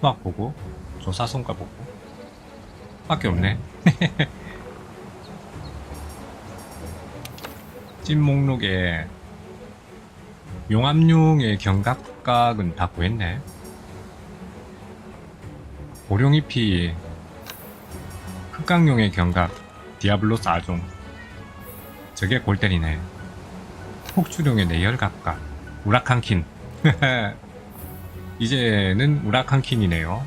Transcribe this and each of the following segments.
수학 보고 조사 성과 보고. 밖에 없네. 찐 목록에 용암용의 경각각은 다 구했네. 고룡잎이 흑강용의 경각 디아블로스 아종. 저게 골 때리네. 폭주룡의 내열각각 우라칸킨 이제는 우라칸킨이네요.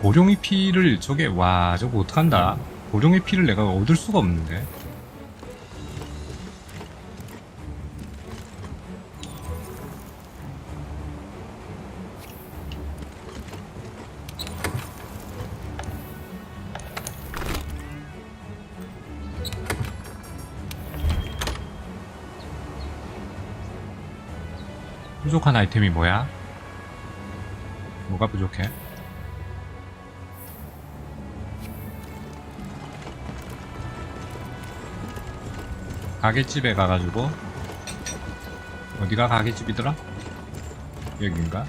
고룡이 피를 저게 와 저거 어떡한다. 고룡의 피를 내가 얻을 수가 없는데 부족한 아이템이 뭐야? 뭐가 부족해? 가게집에 가가지고 어디가 가게집이더라? 여긴가?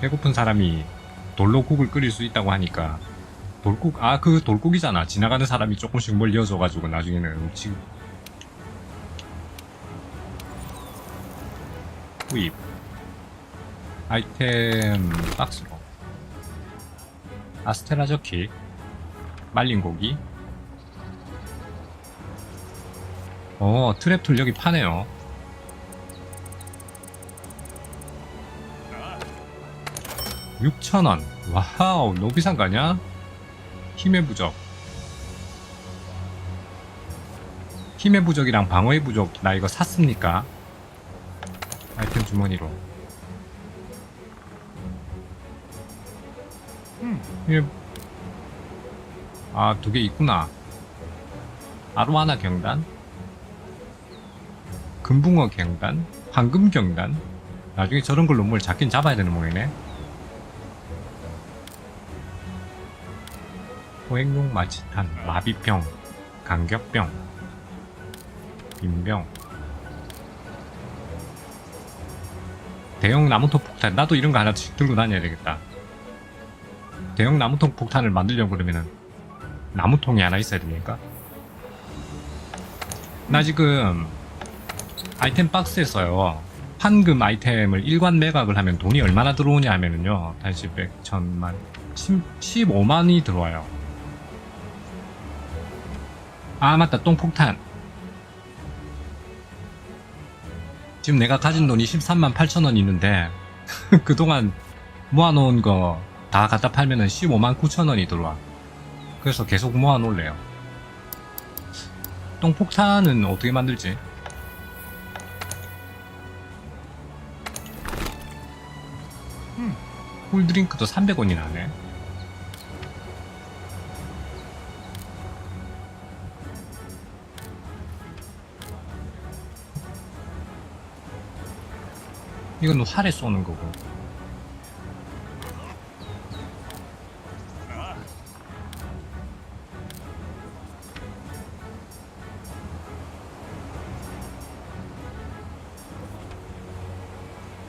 배고픈 사람이 돌로 국을 끓일 수 있다고 하니까 돌국 아 그 돌국이잖아. 지나가는 사람이 조금씩 멀리어져가지고 나중에는 음식 구입. 아이템 박스로. 아스테라 저키. 말린 고기. 어 트랩툴 여기 파네요. 육천원. 와우 너무 비싼 거 아니야? 힘의 부적 힘의 부적이랑 방어의 부적 나 이거 샀습니까? 아이템 주머니로. 음, 아두 개 있구나. 아로하나 경단? 금붕어 경단? 황금 경단? 나중에 저런 걸로 뭘 잡긴 잡아야 되는 모양이네 포획용 마취탄, 마비병, 간격병, 빈병, 대형 나무통 폭탄. 나도 이런 거 하나씩 들고 다녀야 되겠다. 대형 나무통 폭탄을 만들려고 그러면은 나무통이 하나 있어야 되니까. 나 지금 아이템 박스에서요. 황금 아이템을 일관 매각을 하면 돈이 얼마나 들어오냐 하면은요. 다시 100, 1000만, 10, 15만이 들어와요. 아 맞다. 똥폭탄. 지금 내가 가진 돈이 13만 8천원 있는데 그동안 모아놓은 거 다 갖다 팔면은 15만 9천원이 들어와. 그래서 계속 모아놓을래요. 똥폭탄은 어떻게 만들지? 음, 쿨드링크도 300원이 나네 이건 활에 쏘는 거고.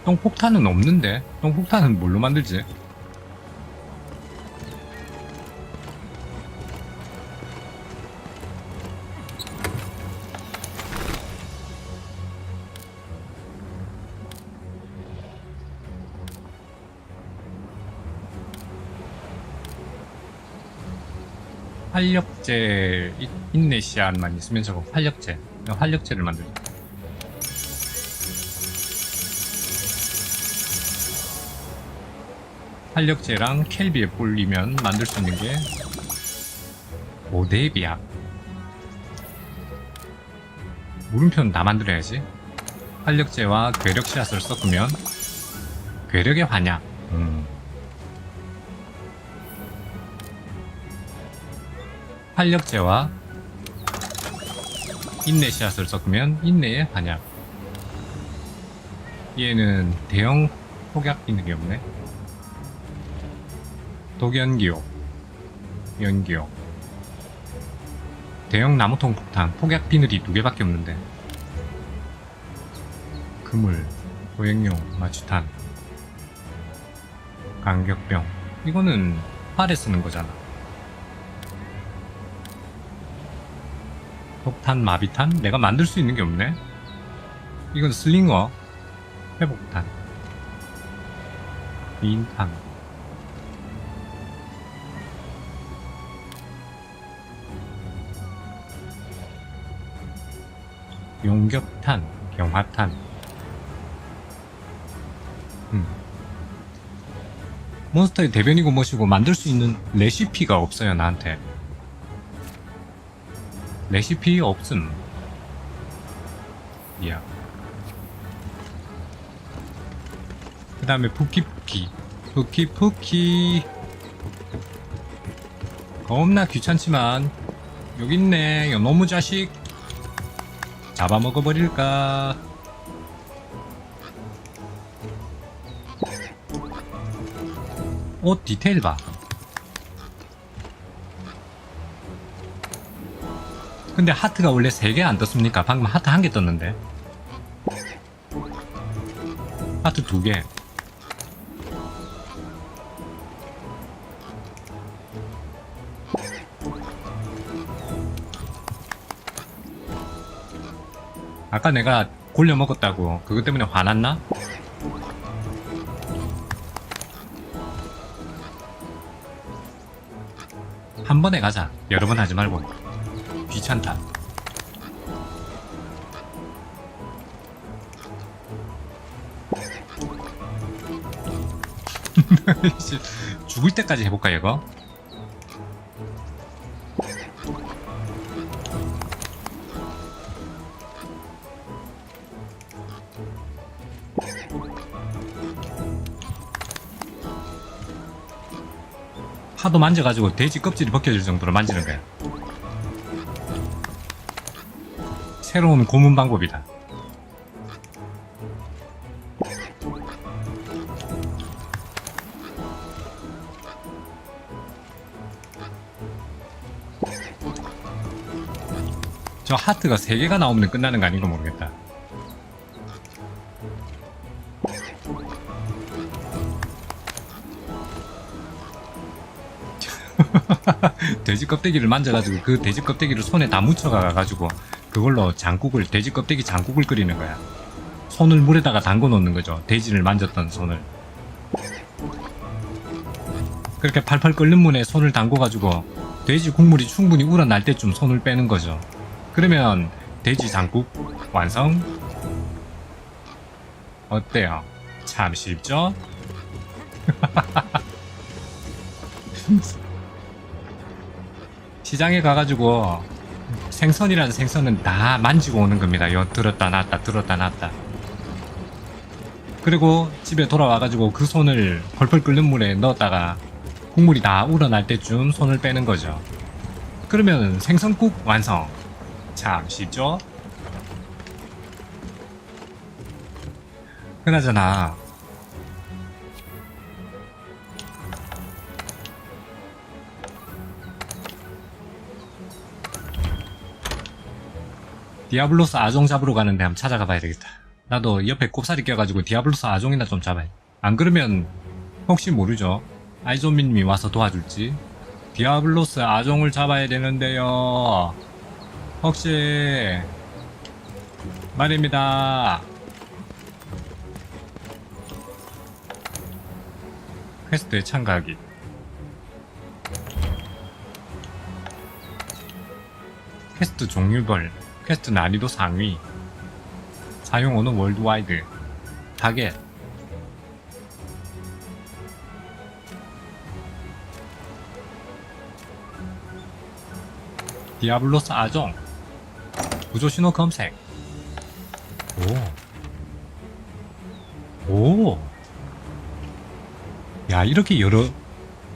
똥폭탄은 없는데? 똥폭탄은 뭘로 만들지? 활력제 이- 인내시안만 있으면 저거 활력제 활력제를 만들자 활력제랑 켈비에 뿔리면 만들 수 있는 게 모데비약 물음표는 다 만들어야지. 활력제와 괴력 씨앗을 섞으면 괴력의 환약 음. 활력제와 인내 씨앗을 섞으면 인내의 환약. 얘는 대형 폭약 있는 게 없네. 독연기호, 연기호. 대형 나무통 폭탄, 폭약 비늘이 두 개밖에 없는데. 그물, 고액용, 마취탄, 간격병. 이거는 활에 쓰는 거잖아. 폭탄, 마비탄? 내가 만들 수 있는 게 없네? 이건 슬링어, 회복탄, 비인탄. 용격탄, 경화탄. 음. 몬스터의 대변이고 뭐시고 만들 수 있는 레시피가 없어요, 나한테. 레시피 없음. 이야. 그 다음에 푸키푸키. 푸키푸키. 겁나 귀찮지만, 여기 있네. 너무 자식. 잡아먹어버릴까? 옷 디테일 봐. 근데 하트가 원래 3개 안 떴습니까? 방금 하트 한 개 떴는데. 하트 2개. 아까 내가 골려 먹었다고 그것 때문에 화났나? 한 번에 가자. 여러 번 하지 말고. 귀찮다. 씨, 죽을 때까지 해볼까 이거? 하도 만져가지고 돼지 껍질이 벗겨질 정도로 만지는 거야. 새로운 고문 방법이다. 저 하트가 3개가 나오면 끝나는 거 아닌가 모르겠다. 돼지 껍데기를 만져가지고 그 돼지 껍데기를 손에 다 묻혀가가지고 그걸로 장국을 돼지 껍데기 장국을 끓이는 거야. 손을 물에다가 담궈 놓는 거죠. 돼지를 만졌던 손을. 그렇게 팔팔 끓는 물에 손을 담궈 가지고 돼지 국물이 충분히 우러날 때쯤 손을 빼는 거죠. 그러면 돼지 장국 완성. 어때요? 참 쉽죠? 시장에 가가지고 생선이라는 생선은 다 만지고 오는 겁니다. 요 들었다 놨다 들었다 놨다. 그리고 집에 돌아와가지고 그 손을 펄펄 끓는 물에 넣었다가 국물이 다 우러날 때쯤 손을 빼는 거죠. 그러면 생선국 완성. 참 쉽죠? 그나저나 디아블로스 아종 잡으러 가는데 한번 찾아가 봐야 되겠다. 나도 옆에 꼽사리 껴가지고 디아블로스 아종이나 좀 잡아야 안 그러면 혹시 모르죠. 아이존미님이 와서 도와줄지. 디아블로스 아종을 잡아야 되는데요. 혹시 말입니다. 퀘스트에 참가하기. 퀘스트 종류별, 퀘스트 난이도 상위, 사용어는 월드와이드, 타겟, 디아블로스 아종, 구조 신호 검색. 오. 오. 야, 이렇게 여러,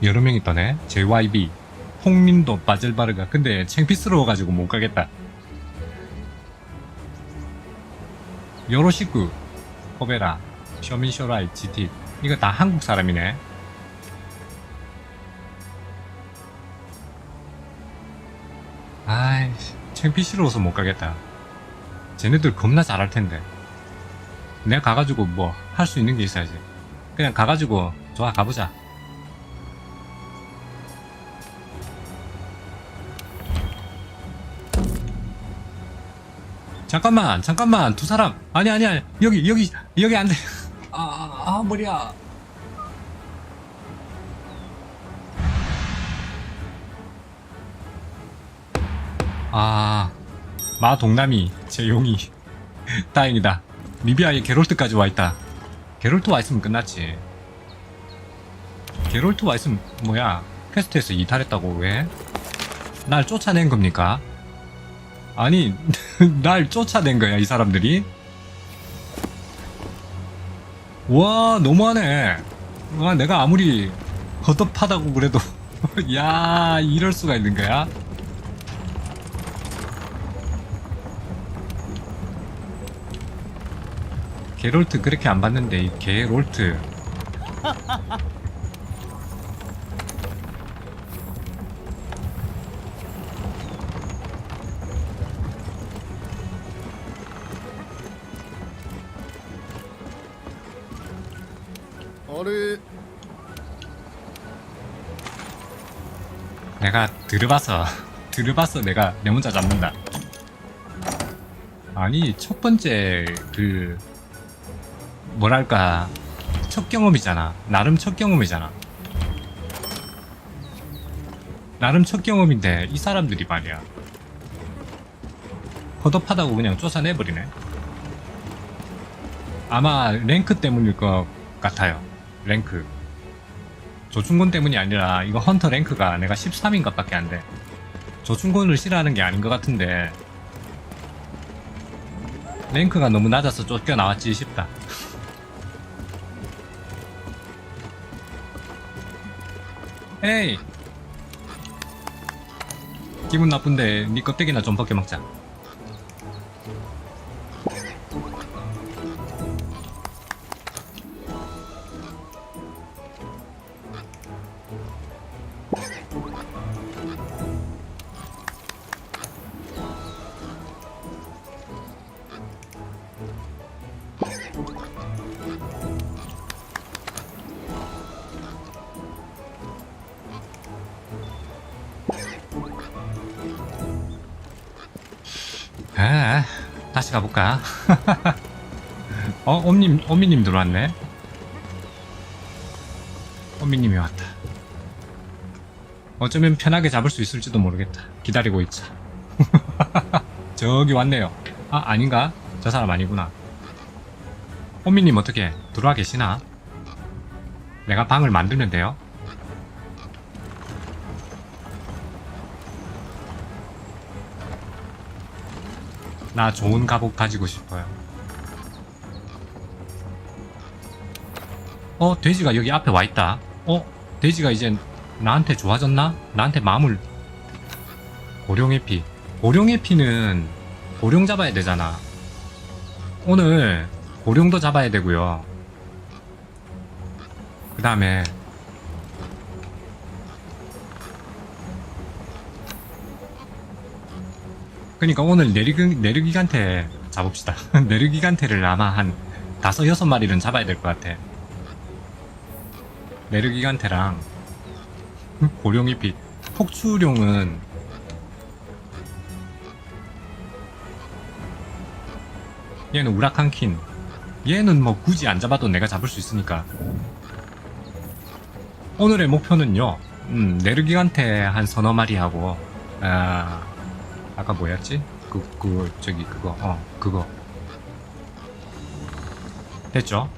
여러 명 있다네? JYB, 홍민도, 바젤바르가. 근데 챙피스러워가지고 못 가겠다. 요로시쿠, 코베라, 쇼민쇼라이, GT. 이거 다 한국 사람이네. 아이씨, 챙피스러워서 못 가겠다. 쟤네들 겁나 잘할 텐데. 내가 가가지고 뭐 할 수 있는 게 있어야지. 그냥 가가지고 좋아 가보자. 잠깐만 잠깐만 두 사람. 아니 아니 아니 여기 여기 여기 안돼. 아, 아, 아 머리야. 아 마동남이 제 용이. 다행이다. 리비아에 게롤트까지 와있다. 게롤트 와있으면 끝났지. 게롤트 와있으면 뭐야? 퀘스트에서 이탈했다고 왜? 날 쫓아낸 겁니까? 아니 날 쫓아낸 거야 이 사람들이. 와 너무하네. 와 내가 아무리 헛헛하다고 그래도. 야 이럴 수가 있는 거야? 게롤트 그렇게 안 봤는데 이 게롤트 내가 들어봐서 들어봐서 내가 내 혼자 잡는다. 아니 첫 번째 그 뭐랄까 첫 경험이잖아. 나름 첫 경험이잖아. 나름 첫 경험인데 이 사람들이 말이야. 허접하다고 그냥 쫓아내버리네. 아마 랭크 때문일 것 같아요. 랭크. 조충곤 때문이 아니라 이거 헌터 랭크가 내가 13인가 밖에 안 돼. 조충곤을 싫어하는 게 아닌 것 같은데 랭크가 너무 낮아서 쫓겨 나왔지 싶다. 에이! 기분 나쁜데 니 껍데기나 좀 벗겨 먹자. 다시 가볼까? 어, 옴님, 옴미님 들어왔네. 옴미님이 왔다. 어쩌면 편하게 잡을 수 있을지도 모르겠다. 기다리고 있자. 저기 왔네요. 아, 아닌가? 저 사람 아니구나. 옴미님 어떻게 들어와 계시나? 내가 방을 만들면 돼요? 나 좋은 갑옷 가지고 싶어요. 어, 돼지가 여기 앞에 와 있다. 어, 돼지가 이제 나한테 좋아졌나? 나한테 마음을. 고룡의 피. 고룡의 피는 고룡 잡아야 되잖아. 오늘 고룡도 잡아야 되고요. 그 다음에 그러니까 오늘 내르기, 내르기간테 잡읍시다. 내르기간테를 아마 한 다섯 여섯 마리는 잡아야 될 것 같아. 내르기간테랑 고룡이피 폭추룡은 얘는 우라칸킨 얘는 뭐 굳이 안 잡아도 내가 잡을 수 있으니까 오늘의 목표는요 음, 내르기간테 한 서너 마리 하고 아, 아까 뭐였지? 그, 그, 저기, 그거, 어, 그거. 됐죠?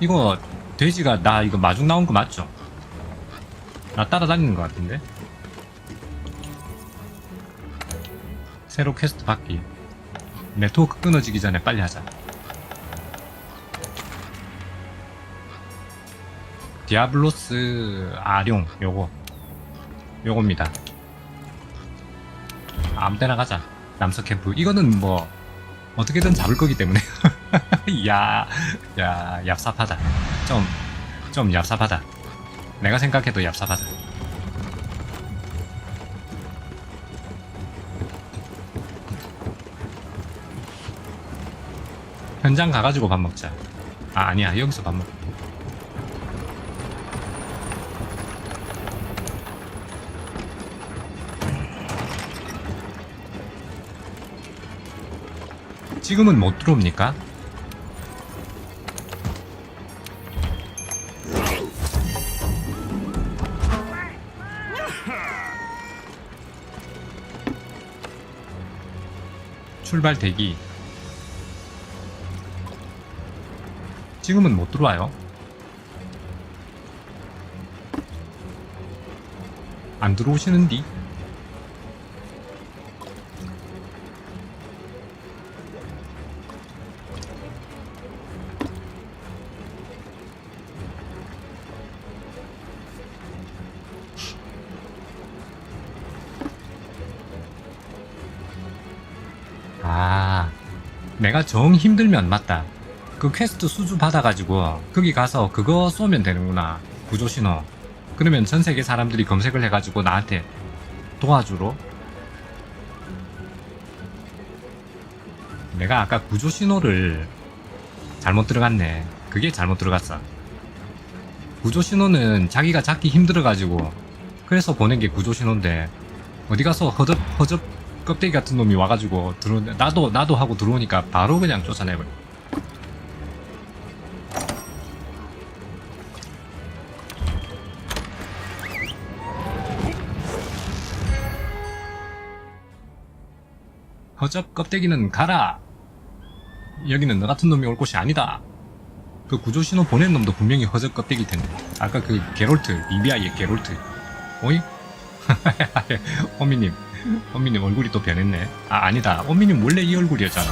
이거, 돼지가 나 이거 마중 나온 거 맞죠? 나 따라다니는 것 같은데? 새로 퀘스트 받기. 네트워크 끊어지기 전에 빨리 하자. 디아블로스 아룡, 요거. 요겁니다. 아무 때나 가자. 남서 캠프. 이거는 뭐, 어떻게든 잡을 거기 때문에. 야, 야, 얍삽하다. 좀, 좀 얍삽하다. 내가 생각해도 얍삽하다. 현장 가가지고 밥 먹자. 아, 아니야. 여기서 밥 먹. 지금은 못 들어옵니까? 출발 대기. 지금은 못 들어와요. 안 들어오시는디? 내가 정 힘들면 맞다. 그 퀘스트 수주 받아가지고 거기 가서 그거 쏘면 되는구나. 구조 신호. 그러면 전 세계 사람들이 검색을 해가지고 나한테 도와주러. 내가 아까 구조 신호를 잘못 들어갔네. 그게 잘못 들어갔어. 구조 신호는 자기가 잡기 힘들어가지고 그래서 보낸 게 구조 신호인데 어디 가서 허접 허접 껍데기 같은 놈이 와가지고 들어 나도 나도 하고 들어오니까 바로 그냥 쫓아내버려. 허접 껍데기는 가라. 여기는 너 같은 놈이 올 곳이 아니다. 그 구조 신호 보낸 놈도 분명히 허접 껍데기일 텐데. 아까 그 게롤트, 비비아이의 게롤트. 오이? 호미님, 호미님 얼굴이 또 변했네. 아, 아니다. 호미님 원래 이 얼굴이었잖아.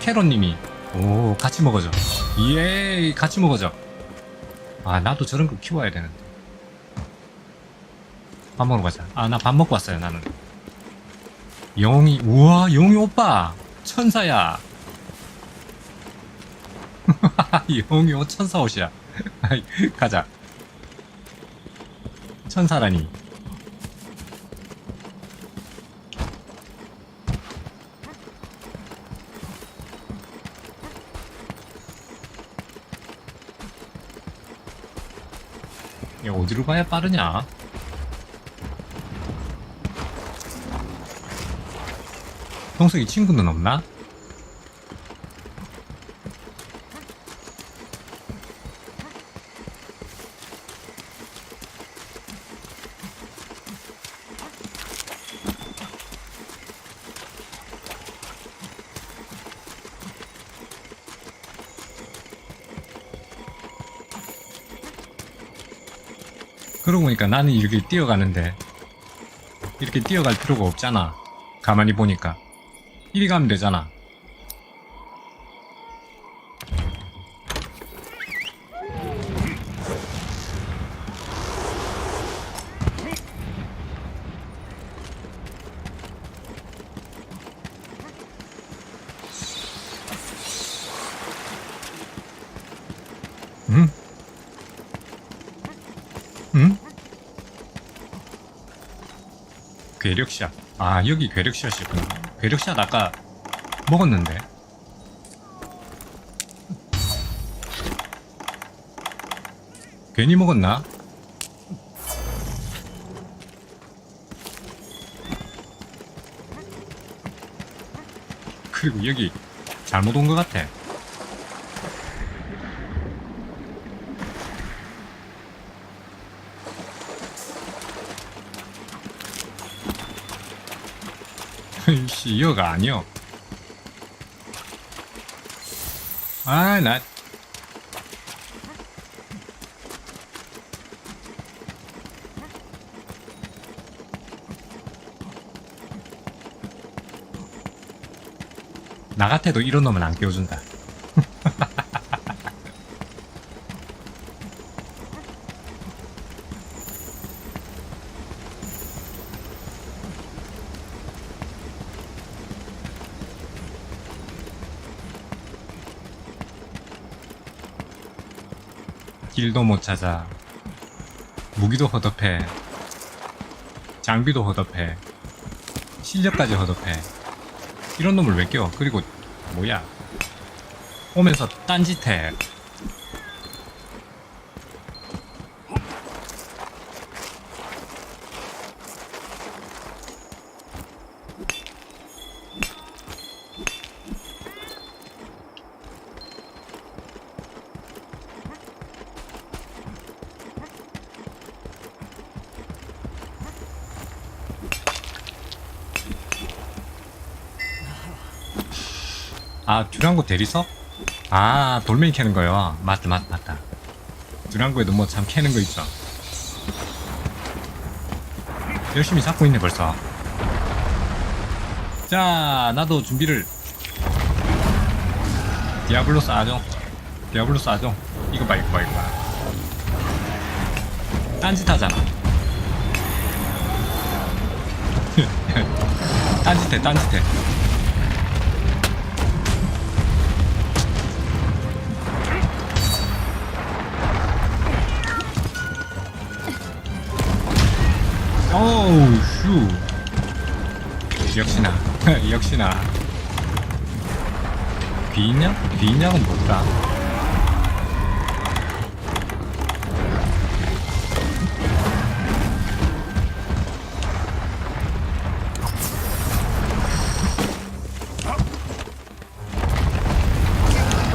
캐롯님이, 오, 같이 먹어줘. 예, 같이 먹어줘. 아, 나도 저런 거 키워야 되는데. 밥 먹으러 가자. 아, 나 밥 먹고 왔어요, 나는. 영이, 우와, 영이 오빠! 천사야! 영이 옷 천사 옷이야. 가자. 천사라니. 야, 어디로 가야 빠르냐? 형석이 친구는 없나? 그러고 보니까 나는 이렇게 뛰어가는데 이렇게 뛰어갈 필요가 없잖아. 가만히 보니까 이리 가면 되잖아. 괴력샷. 아, 여기 괴력샷이었구나. 괴력샷 아까 먹었는데. 괜히 먹었나? 그리고 여기 잘못 온 것 같아. 씨, 여가 아니여. 아, 나. 나 같아도 이런 놈은 안 깨워준다. 길도 못 찾아. 무기도 허접해. 장비도 허접해. 실력까지 허접해. 이런 놈을 왜 껴? 그리고 뭐야? 오면서 딴짓해. 아, 듀랑고 대리석? 아, 돌멩이 캐는 거요. 맞다, 맞다, 맞다. 듀랑고에도 뭐 참 캐는 거 있죠. 열심히 잡고 있네, 벌써. 자, 나도 준비를. 디아블로스 아종. 디아블로스 아종. 이거 봐, 이거 봐, 이거 봐. 딴짓 하잖아. 딴짓해, 딴짓해. 역시나 비인양? 비인양은 뭘까?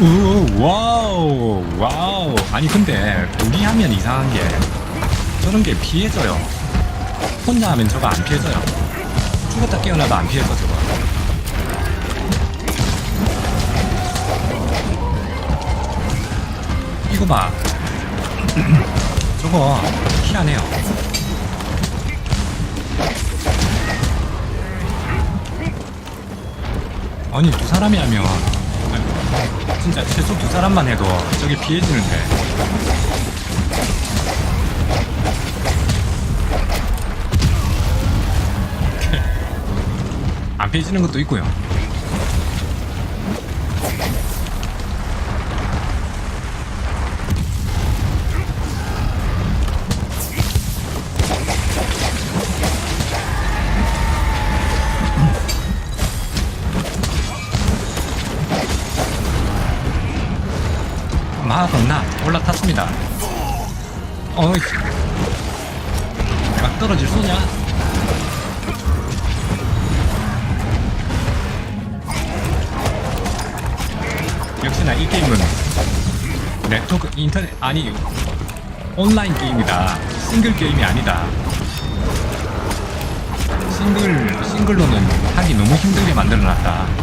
우 와우 와우 아니 근데 둘이 하면 이상한 게 저런 게 피해져요 혼자 하면 저거 안 피해져요. 죽었다 깨어나도 안 피해져, 저거. 봐. 저거 희한해요. 아니, 두 사람이 하면, 아니, 진짜 최소 두 사람만 해도 저게 피해지는데. 안 피해지는 것도 있고요. 어이, 내가 떨어질 소냐? 역시나 이 게임은 네트워크 인터넷 아니 온라인 게임이다. 싱글 게임이 아니다. 싱글 싱글로는 하기 너무 힘들게 만들어놨다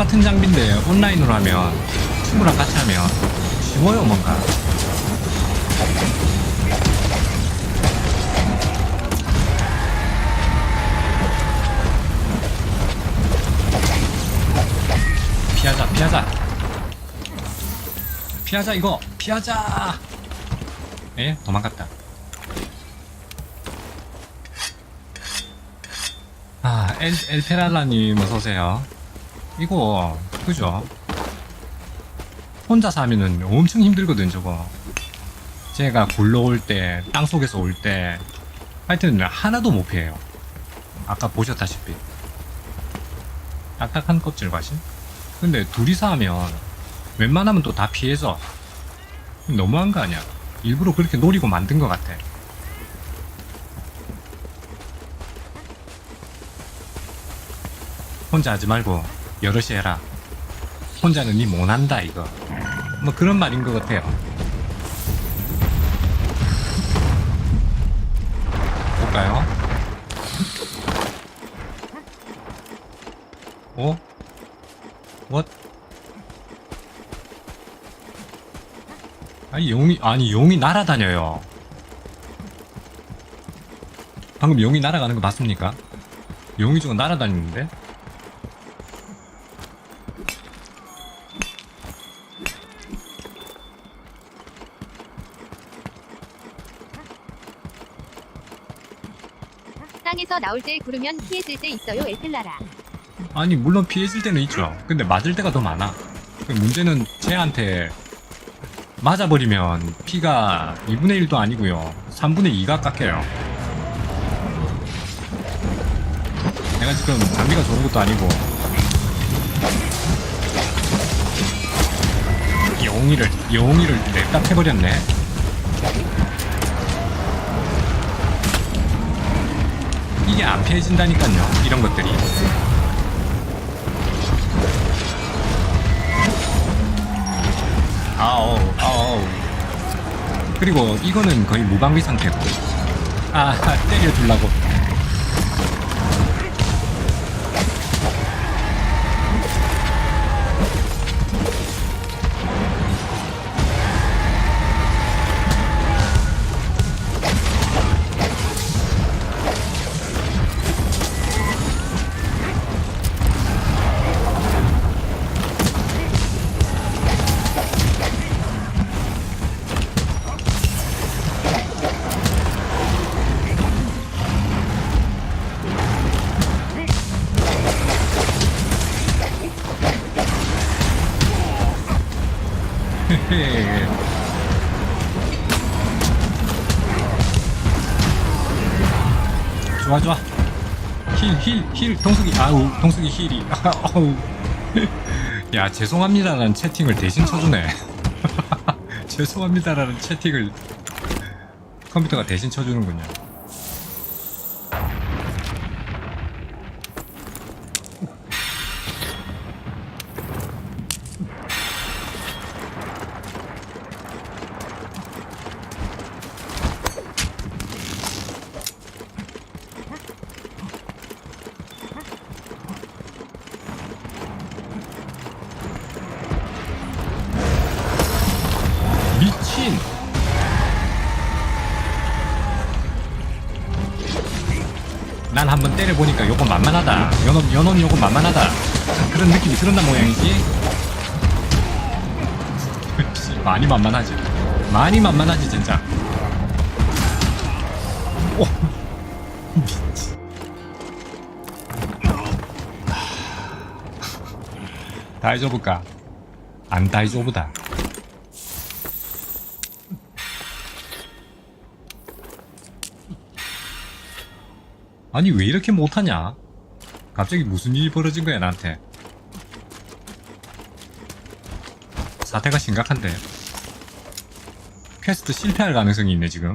똑같은 장비인데 온라인으로 하면 친구랑 같이 하면 쉬워요 뭔가. 피하자 피하자. 피하자 이거. 피하자. 예 도망갔다. 아 엘, 엘페랄라님 어서오세요 이거 그죠? 혼자서 하면은 엄청 힘들거든 저거. 제가 굴러올 때 땅속에서 올 때 하여튼 하나도 못 피해요. 아까 보셨다시피. 딱딱한 껍질 과신 근데 둘이서 하면 웬만하면 또 다 피해서 너무한 거 아니야? 일부러 그렇게 노리고 만든 것 같아. 혼자 하지 말고 여럿이 해라 혼자는 니 못한다 이거 뭐 그런 말인 것 같아요 볼까요? 어? What? 아니 용이 아니 용이 날아다녀요. 방금 용이 날아가는 거 맞습니까? 용이 저거 날아다니는데? 땅에서 나올 때 구르면 피해질 때 있어요 에텔라라 아니 물론 피해질 때는 있죠. 근데 맞을 때가 더 많아. 그 문제는 쟤한테 맞아버리면 피가 2분의 1도 아니고요. 3분의 2가 깎여요. 내가 지금 장비가 좋은 것도 아니고 영웅이를 영웅이를 냅다 해버렸네 이게 안 피해진다니까요 이런 것들이. 아오 아오. 그리고 이거는 거의 무방비 상태고. 아 때려주려고 좋아 좋아. 힐힐 힐 동숙이 아우 동숙이 힐이. 아우. 야 죄송합니다라는 채팅을 대신 쳐주네. 죄송합니다라는 채팅을 컴퓨터가 대신 쳐주는군요 그런 느낌이 들었나 모양이지? 많이 만만하지. 많이 만만하지 진짜. 오 미친 다이저브까 안 다이저브다. 아니 왜 이렇게 못하냐? 갑자기 무슨 일이 벌어진 거야 나한테? 사태가 심각한데. 퀘스트 실패할 가능성이 있네 지금